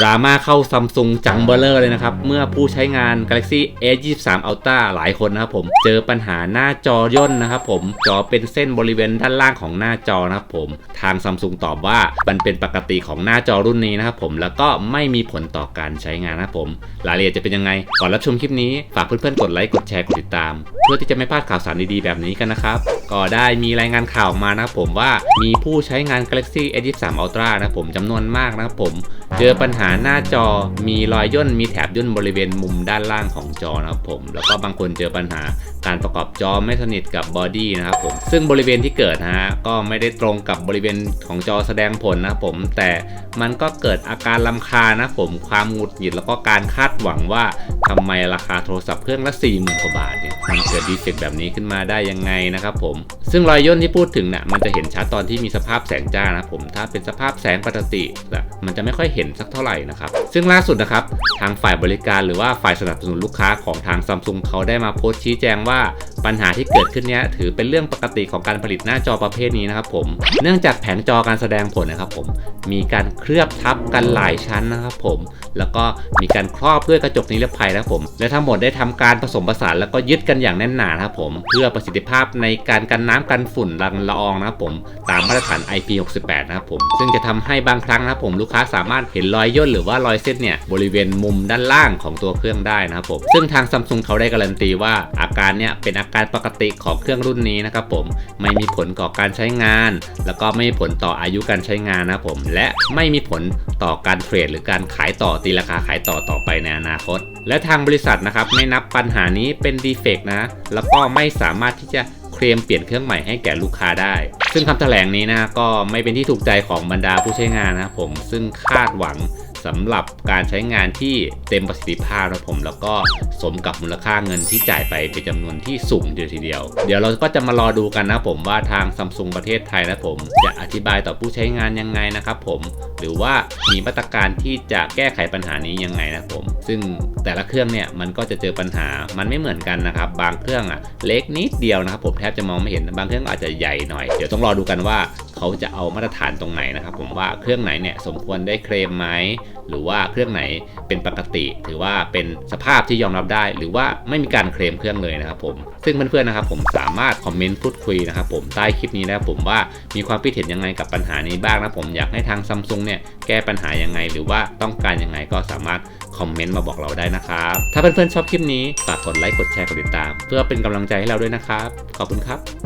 ดราม่าเข้าซัมซุงจังเบอร์เลอร์เลยนะครับ เมื่อผู้ใช้งาน Galaxy S23 Ultra หลายคนนะครับผม เจอปัญหาหน้าจอย่นนะครับผม จอเป็นเส้นบริเวณด้านล่างของหน้าจอนะครับผม ทางซัมซุงตอบว่ามันเป็นปกติของหน้าจอรุ่นนี้นะครับผม แล้วก็ไม่มีผลต่อการใช้งานนะครับผม รายละเอียดจะเป็นยังไง ก่อนรับชมคลิปนี้ ฝากเพื่อนๆ กดไลค์ กดแชร์ กดติดตาม เพื่อที่จะไม่พลาดข่าวสารดีๆ แบบนี้กันนะครับ ก็ได้มีรายงานข่าวมานะครับผมว่ามีผู้ใช้งาน Galaxy S23 Ultra นะครับผมจำนวนมากนะครับผมเจอปัญหาหน้าจอมีรอยย่นมีแถบย่นบริเวณมุมด้านล่างของจอนะครับผม แล้วก็บางคนเจอปัญหาการประกอบจอไม่สนิทกับบอดี้นะครับผมซึ่งบริเวณที่เกิดฮะก็ไม่ได้ตรงกับบริเวณของจอแสดงผลนะครับผม แต่มันก็เกิดอาการลำคาญนะผมความหงุดหงิดแล้วก็การคาดหวังว่าทำไมราคาโทรศัพท์เครื่องละ4 0,000กว่าบาทเนี่ยมันเกิดดีเฟกต์แบบนี้ขึ้นมาได้ยังไงนะครับผมซึ่งรอยย่นที่พูดถึงเนี่ยมันจะเห็นชัดตอนที่มีสภาพแสงจ้านะครับผมถ้าเป็นสภาพแสงปกติน่ะมันจะไม่ค่อยเห็นสักเท่าไหร่นะครับซึ่งล่าสุดนะครับทางฝ่ายบริการหรือว่าฝ่ายสนับสนุนลูกค้าของทางซัมซุงเขาได้มาโพสต์ชี้แจงว่าปัญหาที่เกิดขึ้นเนี้ยถือเป็นเรื่องปกติของการผลิตหน้าจอประเภทนี้นะครับผมเนื่องจากแผงจอการแสดงผลนะครับผมมีการเคลือบทับกันหลายชั้นนะครับผมแล้วก็มีการครอบด้วยกระจกนิรภัยนะครับผมและทั้งหมดได้ทำการผสมผสานแล้วก็ยึดกันอย่างแน่นหนานะครับผมเพื่อประสิทธิภาพในการกันน้ำกันฝุ่นรังละอองนะครับผมตามมาตรฐาน IP68 นะครับผมซึ่งจะทำให้บางครั้งนะครับผมลูกค้าสามารถเห็นรอยย่นหรือว่ารอยเส้นเนี่ยบริเวณมุมด้านล่างของตัวเครื่องได้นะครับผมซึ่งทางซัมซุงเขาได้การันตีว่าอาการเนี่ยเป็นอาการปกติของเครื่องรุ่นนี้นะครับผมไม่มีผลต่อการใช้งาน แล้วก็ไม่มีผลต่ออายุการใช้งานนะครับผมและไม่มีผลต่อการเทรดหรือการขายต่อตีราคาขายต่อต่อไปในอนาคต และทางบริษัทนะครับไม่นับปัญหานี้เป็นดีเฟกต์นะ แล้วก็ไม่สามารถที่จะ เคลมเปลี่ยนเครื่องใหม่ให้แก่ลูกค้าได้ ซึ่งคำแถลงนี้นะก็ไม่เป็นที่ถูกใจของบรรดาผู้ใช้งานนะผมซึ่งคาดหวัง สำหรับการใช้งานที่เต็มประสิทธิภาพนะผมแล้วก็สมกับมูลค่าเงินที่จ่ายไปเป็นจำนวนที่สูงเดียวทีเดียว เดี๋ยวเราก็จะมารอดูกันนะผมว่าทางซัมซุงประเทศไทยนะผมจะอธิบายต่อผู้ใช้งานยังไงนะครับผมหรือว่ามีมาตรการที่จะแก้ไขปัญหานี้ยังไงนะผม ซึ่งแต่ละเครื่องเนี่ยมันก็จะเจอปัญหามันไม่เหมือนกันนะครับ บางเครื่องอะเล็กนิดเดียวนะครับผมแทบจะมองไม่เห็นบางเครื่องอาจจะใหญ่หน่อย เดี๋ยวต้องรอดูกันว่า เขาจะเอามาตรฐานตรงไหนนะครับ ผมว่าเครื่องไหนเนี่ยสมควรได้เคลมไหมหรือว่าเครื่องไหนเป็นปกติ ถือว่าเป็นสภาพที่ยอมรับได้ หรือว่าไม่มีการเคลมเครื่องเลยนะครับผมซึ่งเพื่อนๆนะครับผมสามารถคอมเมนต์พูดคุยนะครับผมใต้คลิปนี้นะครับผมว่ามีความคิดเห็นยังไงกับปัญหานี้บ้างนะผมอยากให้ทางซัมซุงเนี่ยแก้ปัญหายังไง หรือว่าต้องการยังไงก็สามารถคอมเมนต์มาบอกเราได้นะครับ ถ้าเพื่อนๆชอบคลิปนี้ ฝากกดไลค์ กดแชร์ กดติดตาม เพื่อเป็นกำลังใจให้เราด้วยนะครับ ขอบคุณครับ